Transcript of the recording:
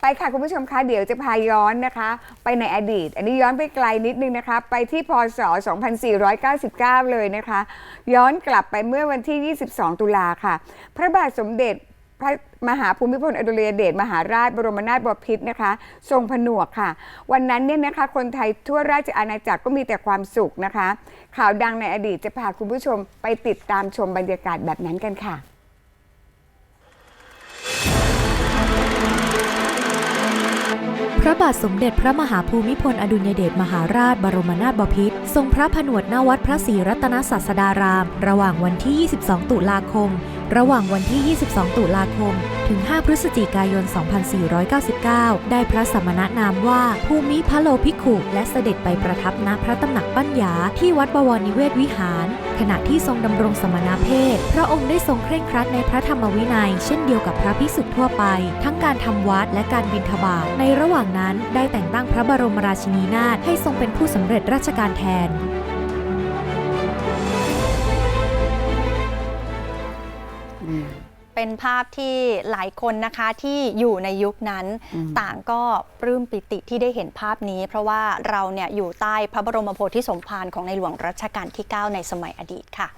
ไปค่ะคุณผู้ชมคะเดี๋ยวจะพาย้อนนะคะ ไปในอดีต อันนี้ย้อนไปไกลนิดนึงนะคะ ไปที่พศ 2499 เลยนะคะ ย้อนกลับไปเมื่อวันที่ 22 ตุลาค่ะ พระบาทสมเด็จพระมหาภูมิพลอดุลยเดชมหาราชบรมนาถบพิตรนะคะ ทรงผนวกค่ะ วันนั้นเนี่ยนะคะ คนไทยทั่วราชอาณาจักรก็มีแต่ความสุขนะคะ ข่าวดังในอดีตจะพาคุณผู้ชมไปติดตามชมบรรยากาศแบบนั้นกันค่ะ พระบาทสมเด็จพระมหาภูมิพลอดุลยเดชมหาราชบรมนาถบพิตรทรงพระผนวดณวัดพระศรีรัตนศาสดาราม ระหว่างวันที่ 22 ตุลาคม ระหว่างวันที่ 22 ตุลาคม ถึง 5 พฤศจิกายน 2499 ได้พระสมณนามว่าภูมิพระโลภิกขุ และเสด็จไปประทับณพระตำหนักปัญญาที่วัดบวรนิเวศวิหาร ขณะที่ทรงดำรงสมณเพศ พระองค์ได้ทรงเคร่งครัดในพระธรรมวินัย เช่นเดียวกับพระภิกษุทั่วไป ทั้งการทำวัดและการบิณฑบาตในระหว่างนั้นได้แต่งตั้งพระบรมราชินีนาถให้ทรงเป็นผู้สำเร็จราชการแทน เป็นภาพที่หลายคนนะคะที่อยู่ในยุคนั้นอืมต่างก็ปลื้มปิติที่ได้เห็นภาพนี้ เพราะว่าเราเนี่ยอยู่ใต้พระบรมโพธิสมภารของในหลวงรัชกาลที่ 9 ในสมัยอดีตค่ะ